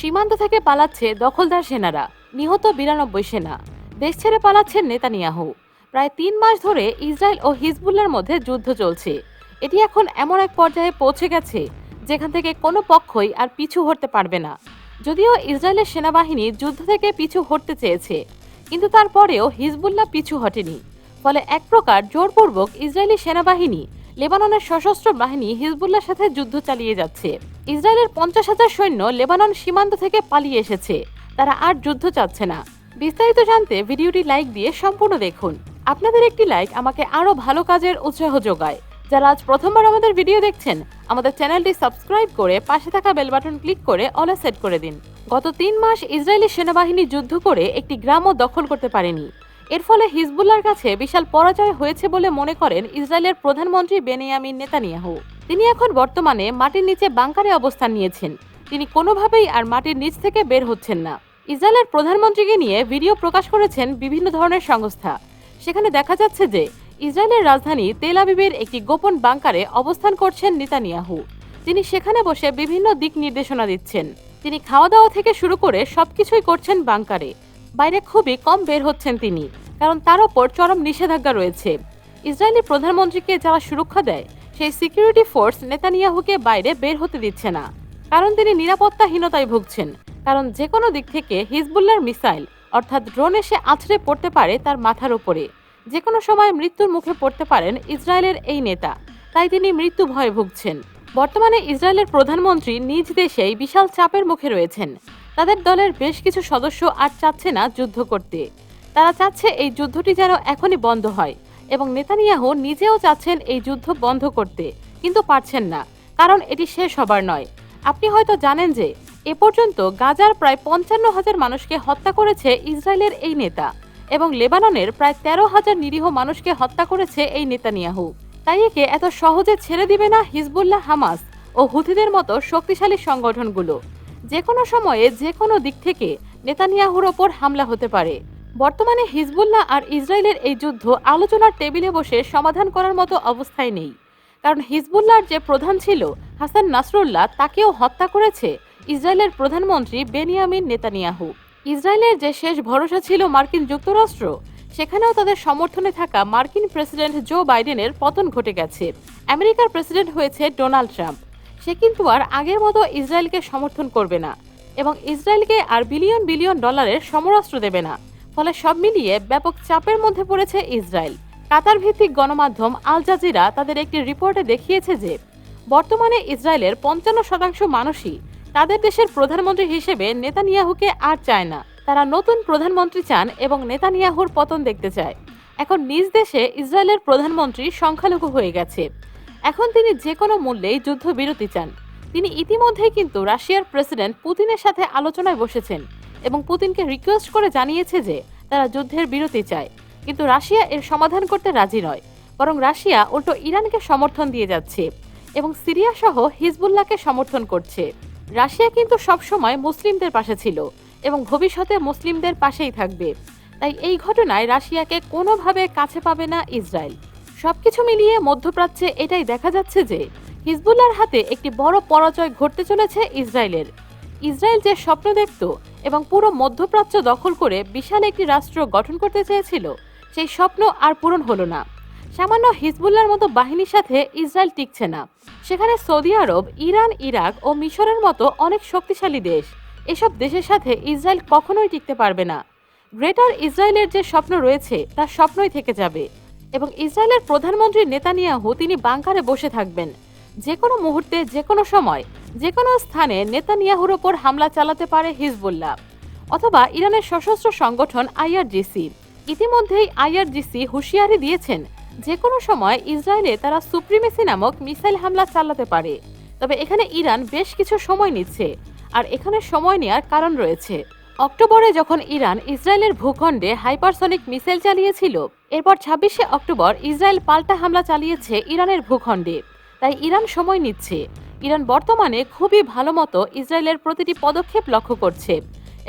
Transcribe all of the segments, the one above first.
সীমান্ত থেকে পালাচ্ছে দখলদার সেনারা। নিহত বিরানব্বই সেনা। দেশ ছেড়ে পালাচ্ছেন নেতানিয়াহু। প্রায় তিন মাস ধরে ইসরায়েল ও হিজবুল্লার মধ্যে যুদ্ধ চলছে। এটি এখন এমন এক পর্যায়ে পৌঁছে গেছে, যেখান থেকে কোনো পক্ষই আর পিছু হটতে পারবে না। যদিও ইসরায়েলের সেনাবাহিনী যুদ্ধ থেকে পিছু হটতে চেয়েছে, কিন্তু তারপরেও হিজবুল্লাহ পিছু হটেনি। ফলে এক প্রকার জোরপূর্বক ইসরায়েলি সেনাবাহিনী লেবাননের সশস্ত্র বাহিনী হিজবুল্লার সাথে যুদ্ধ চালিয়ে যাচ্ছে। ইসরায়েলের পঞ্চাশ হাজার সৈন্য লেবানন সীমান্ত থেকে পালিয়ে এসেছে। তারা আর যুদ্ধ চাচ্ছে না। বিস্তারিত জানতে ভিডিওটি লাইক দিয়ে সম্পূর্ণ দেখুন। আপনাদের একটি লাইক আমাকে আরও ভালো কাজের উৎসাহ যোগায়। যারা আজ প্রথমবার আমাদের ভিডিও দেখছেন, আমাদের চ্যানেলটি সাবস্ক্রাইব করে পাশে থাকা বেল বাটন ক্লিক করে অলে সেট করে দিন। গত তিন মাস ইসরায়েলি সেনাবাহিনী যুদ্ধ করে একটি গ্রামও দখল করতে পারেনি। এর ফলে হিজবুল্লার কাছে বিশাল পরাজয় হয়েছে বলে মনে করেন ইসরায়েলের প্রধানমন্ত্রী বেনিয়ামিন নেতানিয়াহু। তিনি এখন বর্তমানে মাটির নিচে বাংকারে অবস্থান নিয়েছেন। তিনি কোনোভাবেই আর মাটির নিচ থেকে বের হচ্ছেন না। ইসরায়েলের প্রধানমন্ত্রীকে নিয়ে ভিডিও প্রকাশ করেছেন বিভিন্ন ধরনের সংস্থা। সেখানে দেখা যাচ্ছে যে, ইসরায়েলের রাজধানী তেল আবিবের একটি গোপন বাংকারে অবস্থান করছেন নেতানিয়াহু। তিনি সেখানে বসে বিভিন্ন দিক নির্দেশনা দিচ্ছেন। তিনি খাওয়া দাওয়া থেকে শুরু করে সবকিছুই করছেন বাংকারে। বাইরে খুবই কম বের হচ্ছেন তিনি। কারণ তার ওপর চরম নিষেধাজ্ঞা রয়েছে। ইসরায়েলি প্রধানমন্ত্রীকে যারা সুরক্ষা দেয়, সেই সিকিউরিটি ফোর্স নেতানিয়াহুকে বাইরে বের হতে দিচ্ছে না। কারণ তিনি নিরাপত্তাহীনতায় ভুগছেন। কারণ যে কোনো দিক থেকে হিজবুল্লার মিসাইল, অর্থাৎ ড্রোন এসে আছড়ে পড়তে পারে তার মাথার উপরে। যে কোনো সময় মৃত্যুর মুখে পড়তে পারেন ইসরায়েলের এই নেতা। তাই তিনি মৃত্যু ভয়ে ভুগছেন। বর্তমানে ইসরায়েলের প্রধানমন্ত্রী নিজ দেশেই বিশাল চাপের মুখে রয়েছেন। তাদের দলের বেশ কিছু সদস্য আর চাচ্ছে না যুদ্ধ করতে। তারা চাচ্ছে এই যুদ্ধটি যেন এখনই বন্ধ হয় এবং নেতানিয়াহু নিজেও চাচ্ছেন এই যুদ্ধ বন্ধ করতে, কিন্তু পারছেন না, কারণ এটি শেষ হবার নয়। আপনি হয়তো জানেন যে, এ পর্যন্ত গাজার প্রায় পঞ্চান্ন হাজার মানুষকে হত্যা করেছে ইসরায়েলের এই নেতা এবং লেবাননের প্রায় তেরো হাজার নিরীহ মানুষকে হত্যা করেছে এই নেতানিয়াহু। তাই একে এত সহজে ছেড়ে দিবে না হিজবুল্লাহ, হামাস ও হুথিদের মতো শক্তিশালী সংগঠনগুলো। যে কোনো সময়ে যে কোনো দিক থেকে নেতানিয়াহুর ওপর হামলা হতে পারে। বর্তমানে হিজবুল্লাহ আর ইসরায়েলের এই যুদ্ধ আলোচনার টেবিলে বসে সমাধান করার মতো অবস্থায় নেই। কারণ হিজবুল্লাহর যে প্রধান ছিল, হাসান নাসরুল্লাহ, তাকেও হত্যা করেছে ইসরায়েলের প্রধানমন্ত্রী বেনিয়ামিন নেতানিয়াহু। ইসরায়েলের যে শেষ ভরসা ছিল মার্কিন যুক্তরাষ্ট্র, সেখানেও তাদের সমর্থনে থাকা মার্কিন প্রেসিডেন্ট জো বাইডেনের পতন ঘটে গেছে। আমেরিকার প্রেসিডেন্ট হয়েছে ডোনাল্ড ট্রাম্প। সে কিন্তু আর আগের মতো ইসরায়েলকে সমর্থন করবে না এবং ইসরায়েলকে আর বিলিয়ন বিলিয়ন ডলারের সমরাস্ত্র দেবে না। ফলে সব মিলিয়ে ব্যাপক চাপের মধ্যে পড়েছে ইসরায়েল। কাতার ভিত্তিক গণমাধ্যম আল জাজিরা তাদের একটি রিপোর্টে দেখিয়েছে যে, বর্তমানে ইসরায়েলের পঞ্চান্ন শতাংশ মানুষই তাদের দেশের প্রধানমন্ত্রী হিসেবে নেতানিয়াহুকে আর চায় না। তারা নতুন প্রধানমন্ত্রী চান এবং নেতানিয়াহুর পতন দেখতে চায়। এখন নিজ দেশে ইসরায়েলের প্রধানমন্ত্রী সংখ্যালঘু হয়ে গেছে। এখন তিনি যে কোনো মূল্যেই যুদ্ধবিরতি চান। তিনি ইতিমধ্যেই কিন্তু রাশিয়ার প্রেসিডেন্ট পুতিনের সাথে আলোচনায় বসেছেন। এবং পুতিনকে রিকোয়েস্ট করে জানিয়েছে যে তারা যুদ্ধের বিরতি চায়। কিন্তু রাশিয়া এর সমাধান করতে রাজি নয়। বরং রাশিয়া উল্টো ইরানকে সমর্থন দিয়ে যাচ্ছে এবং সিরিয়া সহ হিজবুল্লাহকে সমর্থন করছে। রাশিয়া কিন্তু সবসময় মুসলিমদের পাশে ছিল এবং ভবিষ্যতে মুসলিমদের পাশেই থাকবে। তাই এই ঘটনায় রাশিয়াকে কোনোভাবে কাছে পাবে না ইসরায়েল। সবকিছু মিলিয়ে মধ্যপ্রাচ্যে এটাই দেখা যাচ্ছে যে হিজবুল্লাহর হাতে একটি বড় পরাজয় ঘটতে চলেছে ইসরায়েলের। ইসরায়েল যে স্বপ্ন দেখত এবং পুরো মধ্যপ্রাচ্য দখল করে বিশাল একটি রাষ্ট্র গঠন করতে চেয়েছিল। সেই স্বপ্ন আর পূরণ হলো না। সামান্য হিজবুল্লার মতো বাহিনীর সাথে ইসরায়েল টিকছে না। সেখানে সৌদি আরব, ইরান, ইরাক ও মিশরের মতো অনেক শক্তিশালী দেশ। এসব দেশের সাথে ইসরায়েল কখনোই টিকতে পারবে না। গ্রেটার ইসরায়েলের যে স্বপ্ন রয়েছে তার স্বপ্নই থেকে যাবে। এবং ইসরায়েলের প্রধানমন্ত্রী নেতানিয়াহু তিনি বাংকারে বসে থাকবেন। যে কোনো মুহূর্তে যে কোনো সময় যে কোনো স্থানে নেতানিয়াহুর ওপর হামলা চালাতে পারে হিজবুল্লাহ, অথবা ইরানের সশস্ত্র সংগঠন আইআরজিসি। ইতিমধ্যেই আইআরজিসি হুঁশিয়ারি দিয়েছেন যে কোনো সময় ইসরায়েলে তারা সুপ্রিমেসি নামক মিসাইল হামলা চালাতে পারে। তবে এখানে ইরান বেশ কিছু সময় নিচ্ছে, আর এখানে সময় নেওয়ার কারণ রয়েছে। অক্টোবরে যখন ইরান ইসরায়েলের ভূখণ্ডে হাইপারসনিক মিসাইল চালিয়েছিল, এরপর ছাব্বিশে অক্টোবর ইসরায়েল পাল্টা হামলা চালিয়েছে ইরানের ভূখণ্ডে। তাই ইরান সময় নিচ্ছে। ইরান বর্তমানে খুবই ভালো মতো ইসরায়েলের প্রতিটি পদক্ষেপ লক্ষ্য করছে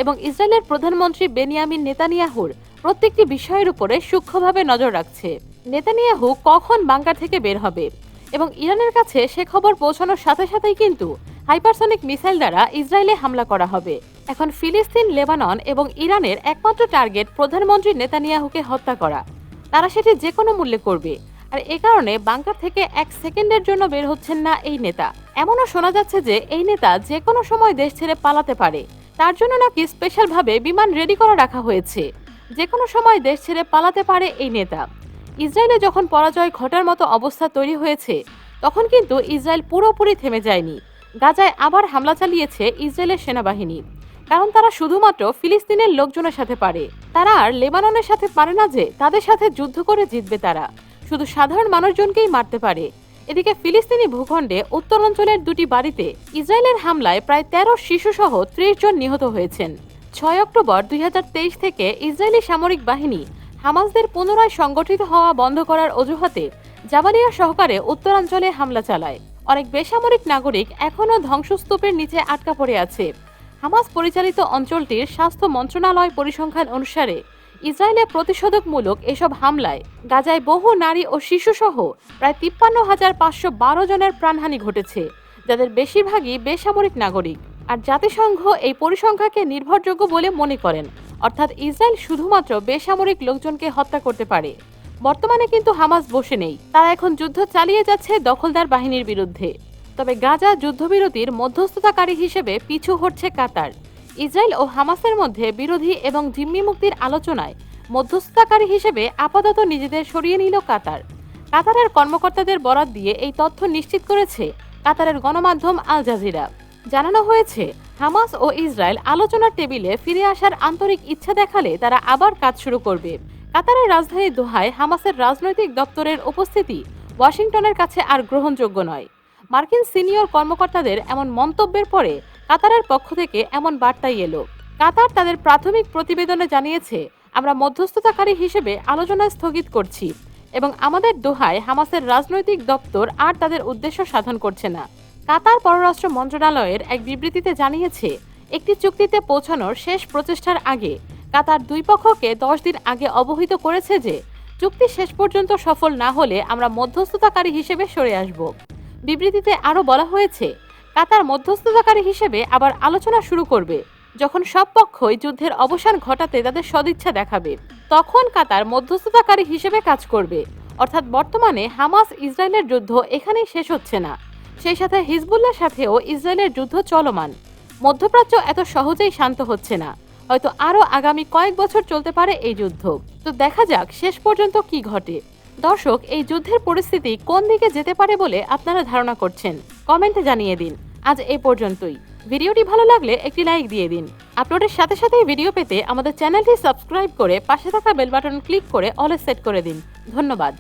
এবং ইসরায়েলের প্রধানমন্ত্রী বেনিয়ামিন নেতানিয়াহুর প্রত্যেকটি বিষয়ের উপরে সূক্ষ্মভাবে নজর রাখছে। নেতানিয়াহু কখন বাংকার থেকে বের হবে এবং ইরানের কাছে সে খবর পৌঁছানোর সাথে সাথেই কিন্তু হাইপারসনিক মিসাইল দ্বারা ইসরায়েলে হামলা করা হবে। এখন ফিলিস্তিন, লেবানন এবং ইরানের একমাত্র টার্গেট প্রধানমন্ত্রী নেতানিয়াহুকে হত্যা করা। তারা সেটি যে কোনো মূল্যে করবে। আর এ কারণে বাংকার থেকে এক সেকেন্ডের জন্য বের হচ্ছেন না এই নেতা। এমনও শোনা যাচ্ছে যে এই নেতা যে কোনো সময় দেশ ছেড়ে পালাতে পারে। তার জন্য নাকি স্পেশালভাবে বিমান রেডি করে রাখা হয়েছে। যে কোনো সময় দেশ ছেড়ে পালাতে পারে এই নেতা। ইসরায়েলে যখন পরাজয় ঘটার মতো অবস্থা তৈরি হয়েছে, তখন কিন্তু ইসরায়েল পুরোপুরি থেমে যায়নি। গাজায় আবার হামলা চালিয়েছে ইসরায়েলের সেনাবাহিনী। কারণ তারা শুধুমাত্র ফিলিস্তিনের লোকজনের সাথে পারে। তারা আর লেবাননের সাথে পারে না যে তাদের সাথে যুদ্ধ করে জিতবে তারা। শুধু সাধারণ মানুষজনকেই মারতে পারে। এদিকে ফিলিস্তিনি ভূখণ্ডে উত্তরাঞ্চলের দুটি বাড়িতে ইসরায়েলের হামলায় প্রায় তেরো শিশুসহ ত্রিশ জন নিহত হয়েছেন। ছয় অক্টোবর দুই হাজার তেইশ থেকে ইসরায়েলি সামরিক বাহিনী হামাসদের পুনরায় সংগঠিত হওয়া বন্ধ করার অজুহাতে জাবালিয়া সহকারে উত্তরাঞ্চলে হামলা চালায়। অনেক বেসামরিক নাগরিক এখনও ধ্বংসস্তূপের নিচে আটকা পড়ে আছে। হামাস পরিচালিত অঞ্চলটির স্বাস্থ্য মন্ত্রণালয় পরিসংখ্যান অনুসারে ইসরায়েলের প্রতিষেধকমূলক এসব হামলায় গাজায় বহু নারী ও শিশুসহ প্রায় তিপ্পান্ন হাজার পাঁচশো বারো জনের প্রাণহানি ঘটেছে, যাদের বেশিরভাগই বেসামরিক নাগরিক। আর জাতিসংঘ এই পরিসংখ্যাকে নির্ভরযোগ্য বলে মনে করেন, অর্থাৎ ইসরায়েল শুধুমাত্র বেসামরিক লোকজনকে হত্যা করতে পারে। বর্তমানে কিন্তু হামাস বসে নেই, তারা এখন যুদ্ধ চালিয়ে যাচ্ছে দখলদার বাহিনীর বিরুদ্ধে। তবে গাজা যুদ্ধবিরতির মধ্যস্থতাকারী হিসেবে পিছু হটছে কাতার। ইসরায়েল ও হামাসের মধ্যে বিরোধী এবং জিম্মি মুক্তির আলোচনায় মধ্যস্থতাকারী হিসেবে আপাতত নিজেদের সরিয়ে নিল কাতার। কাতারের কর্মকর্তাদের বরাত দিয়ে এই তথ্য নিশ্চিত করেছে কাতারের গণমাধ্যম আল জাজিরা। জানানো হয়েছে, হামাস ও ইসরায়েল আলোচনার টেবিলে ফিরে আসার আন্তরিক ইচ্ছা দেখালে তারা আবার কাজ শুরু করবে। কাতারের রাজধানী দোহায় হামাসের রাজনৈতিক দপ্তরের উপস্থিতি ওয়াশিংটনের কাছে আর গ্রহণযোগ্য নয়। মার্কিন সিনিয়র কর্মকর্তাদের এমন মন্তব্যের পরে কাতারের পক্ষ থেকে এমন বার্তাই এলো। কাতার তাদের প্রাথমিক প্রতিবেদনে জানিয়েছে, আমরা মধ্যস্থতাকারী হিসেবে আলোচনা স্থগিত করছি এবং আমাদের দোহায় হামাসের রাজনৈতিক দপ্তর আর তাদের উদ্দেশ্য সাধন করছে না। কাতার পররাষ্ট্র মন্ত্রণালয়ের এক বিবৃতিতে জানিয়েছে, একটি চুক্তিতে পৌঁছানোর শেষ প্রচেষ্টার আগে কাতার দুই পক্ষকে দশ দিন আগে অবহিত করেছে যে, চুক্তি শেষ পর্যন্ত সফল না হলে আমরা মধ্যস্থতাকারী হিসেবে সরে আসব। বিবৃতিতে আরও বলা হয়েছে কাতার মধ্যস্থতাকারী হিসেবে আবার আলোচনা শুরু করবে। যখন সব পক্ষই যুদ্ধের অবসান ঘটাতে তাদের সদিচ্ছা দেখাবে, তখন কাতার মধ্যস্থতাকারী হিসেবে কাজ করবে। অর্থাৎ বর্তমানে হামাস ইসরায়েলের যুদ্ধ এখানেই শেষ হচ্ছে না। সেই সাথে হিজবুল্লার সাথেও ইসরায়েলের যুদ্ধ চলমান। মধ্যপ্রাচ্য এত সহজেই শান্ত হচ্ছে না। হয়তো আরও আগামী কয়েক বছর চলতে পারে এই যুদ্ধ। তো দেখা যাক শেষ পর্যন্ত কি ঘটে। দর্শক, এই যুদ্ধের পরিস্থিতি কোন দিকে যেতে পারে বলে আপনারা ধারণা করছেন? কমেন্টে জানিয়ে দিন। আজ এ পর্যন্তই। ভিডিওটি ভালো লাগলে একটি লাইক দিয়ে দিন। আপলোডের সাথে সাথে ভিডিও পেতে আমাদের চ্যানেলটি সাবস্ক্রাইব করে পাশে থাকা বেল বাটন ক্লিক করে অলে সেট করে দিন। ধন্যবাদ।